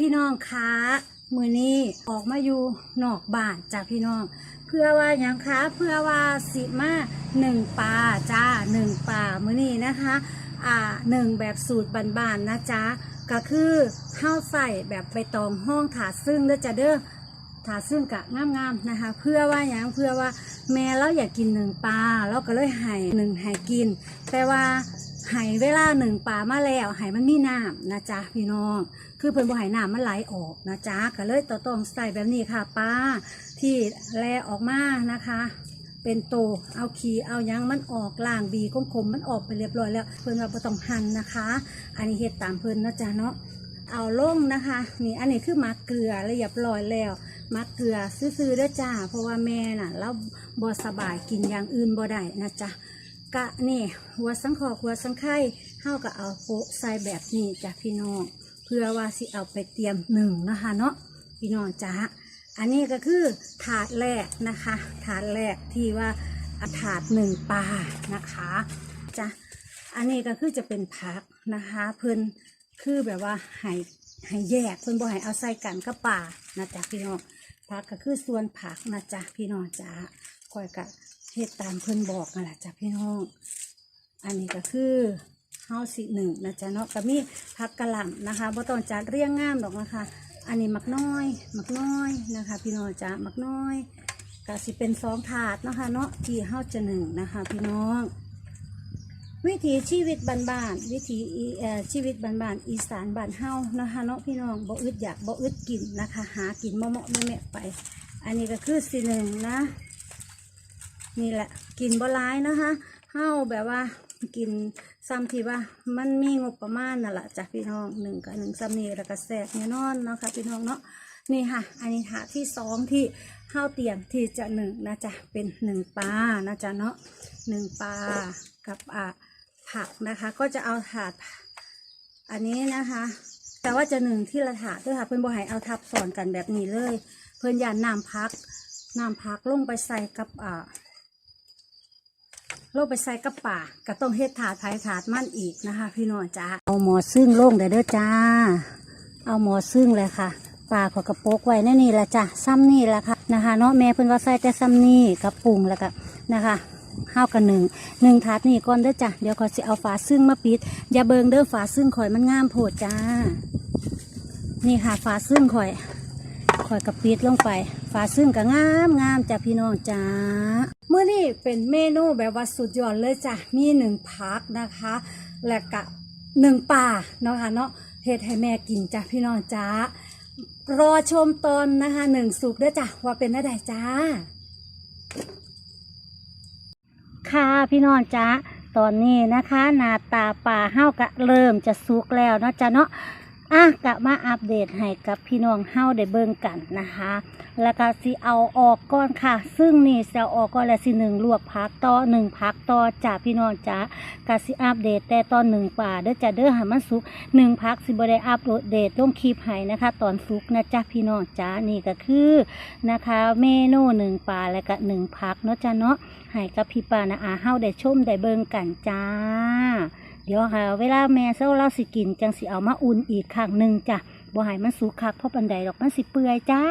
พี่น้องคะมือนี้ออกมาอยู่นอกบ้านจ้าพี่น้อง เพื่อว่าหยังคะเพื่อว่าสิมาหนึ่งปลาจ้าหนึ่งปลามือนี้นะคะอ่าหนึ่งแบบสูตรบานๆนะจ๊ะก็คือข้าวใส่แบบใบตองห้องถาดซึ่งเด้อจ้าเด้อถาดซึ่งกะงามๆนะคะ เพื่อว่าหยังเพื่อว่าแม่เราอยากกินหนึ่งปลาเราก็เลยให้หนึ่งให้กิน แต่ว่า ให้เวลาหนึ่งปลามาแล้วให้มันมีน้ำนะจ๊ะพี่น้อง คือเพิ่นบ่ให้น้ำมันไหลออกนะจ๊ะก็เลยต่อต้องใส่แบบนี้ค่ะป้าที่แลออกมานะคะ เป็นโตเอาขีเอายังมันออกล่างบีคมๆมันออกไปเรียบร้อยแล้ว เพิ่นว่าบ่ต้องหั่นนะคะ อันนี้เฮ็ดตามเพิ่นนะจ๊ะเนาะเอาลงนะคะ นี่อันนี้คือมักเกลือเรียบร้อยแล้วมักเกลือซื้อๆด้อจ้า เพราะว่าแม่น่ะเราบ่สบายกินอย่างอื่นบ่ได้นะจ๊ะ กะนี่หัวสังขอหัวสังไข่เฮาก็เอาโปะใส่แบบนี้จ้ะพี่น้องเพื่อว่าสิเอาไปเตรียมหนึ่งนะคะเนาะพี่น้องจ้าอันนี้ก็คือถาดแรกนะคะ ถาดแรกที่ว่าถาดหนึ่งปลานะคะจ้ะอันนี้ก็คือจะเป็นผักนะคะ เพิ่นคือแบบว่าให้ให้แยกเพิ่นบ่ให้เอาใส่กันกับปลานะจ๊ะพี่น้องผักก็คือส่วนผักนะจ๊ะพี่น้องจ้าคอยกะ เฮ็ดตามเพิ่นบอกนั่นแหละจ้ะพี่น้อง อันนี้ก็คือเฮาสิหนึ่งนะจ๊ะเนาะก็มีผักกะหล่ำนะคะบ่ต้องจัดเรียงงามดอกนะคะ อันนี้มักน้อยมักน้อยนะคะ พี่น้องจ้ะมักน้อยก็สิเป็นสองถาดนะคะเนาะที่เฮาจะหนึ่งนะคะ พี่น้อง วิถีชีวิตบ้านๆวิถีชีวิตบ้านๆอีสานบ้านเฮานะคะเนาะพี่น้องบ่อึดอยากบ่อึดกินนะคะ หากินเมาะๆแม่ๆไป อันนี้ก็คือสิหนึ่งนะ นี่แหละกินบ่ร้ายนะคะเฮาแบบว่ากินซ้ำที่ว่ามันมีงบประมาณนั่นแหละจ้ะพี่น้องหนึ่งกับหนึ่งซ้ำนี่แล้วก็แสกแน่นอนเนาะค่ะพี่น้องเนาะนี่ค่ะ อันนี้ถาที่สองที่เฮาเตรียมที่จะหนึ่งนะจ๊ะเป็นหนึ่งปลานะจ๊ะเนาะหนึ่งปลากับอ่าผักนะคะ ก็จะเอาถาด อันนี้นะคะ แต่ว่าจะหนึ่งที่ละถาดด้วยค่ะเพื่อนบอให้เอาทับซ้อนกันแบบนี้เลย เพื่อนยานน้ำพักน้ำพักลงไปใส่กับอ่า ลงไปใส่กระป่าก็ต้องเฮ็ดถาดไผ่ถาดมั่นอีกนะคะ พี่น้องจ้าเอาหมอซึ่งลงเด้อจ้า เอาหมอซึ่งเลยค่ะปลาขอกระโปกไว้แน่นี่ละจ้ะซ้ำนี่ละค่ะนะคะเนาะแม่เพิ่นว่าใส่แต่ซ้ำนี่กับปรุงแล้วก็นะคะข้าวกันหนึ่งหนึ่งถาดนี่ก่อนเด้อจ้ะเดี๋ยวขอสิเอาฝาซึ่งมาปิด อย่าเบิงเด้อฝาซึ่งข่อยมันงามโพดจ้า นี่ค่ะฝาซึ่งข่อยข่อยกระปิดลงไป ฝาซึ่งก็งามงามจ้ะพี่น้องจ้าเมื่อนี่เป็นเมนูแบบว่าสุดยอดเลยจ้ะมีหนึ่งพักนะคะ และกะหนึ่งป่าเนาะค่ะเนาะเฮ็ดให้แม่กินจ้ะพี่น้องจ้ารอชมตอนนะคะหนึ่งสุกด้อจ้ะว่าเป็นอะไรจ้า ค่ะพี่น้องจ้าตอนนี้นะคะ หน้าตาป่าเฮากะเริ่มจะสุกแล้วเนาะจ้ะเนาะ อะกะมาอัปเดตให้กับพี่น้องเฮาได้เบิ่งกันนะคะ แล้วก็สิเอาออกก่อนค่ะ ซึ่งนี่จะเอาออกก่อนแล้วสิหนึ่งลวกพักต่อหนึ่งพักต่อจ้าพี่น้องจ้ากะสิอัปเดตแต่ตอนหนึ่งป่าเด้อจ้าเด้อห้มันสุกหนึ่งพักสิบ่ได้อัปเดตลงคลิปให้นะคะ ตอนสุกนะจ้าพี่น้องจ้านี่ก็คือนะคะ เมนูหนึ่งป่าและก็หนึ่งพักเนาะจ้าเนาะให้กับพี่ป่านะอาเฮาได้ชมได้เบิ่งกันจ้า เดี๋ยวค่ะเวลาแม่เซาเราสิกินจังสิเอามาอุ่นอีกครั้งหนึ่งจ้ะบ่ให้มันสุกคักเพราะปันใดดอกมันสิเปื่อยจ้า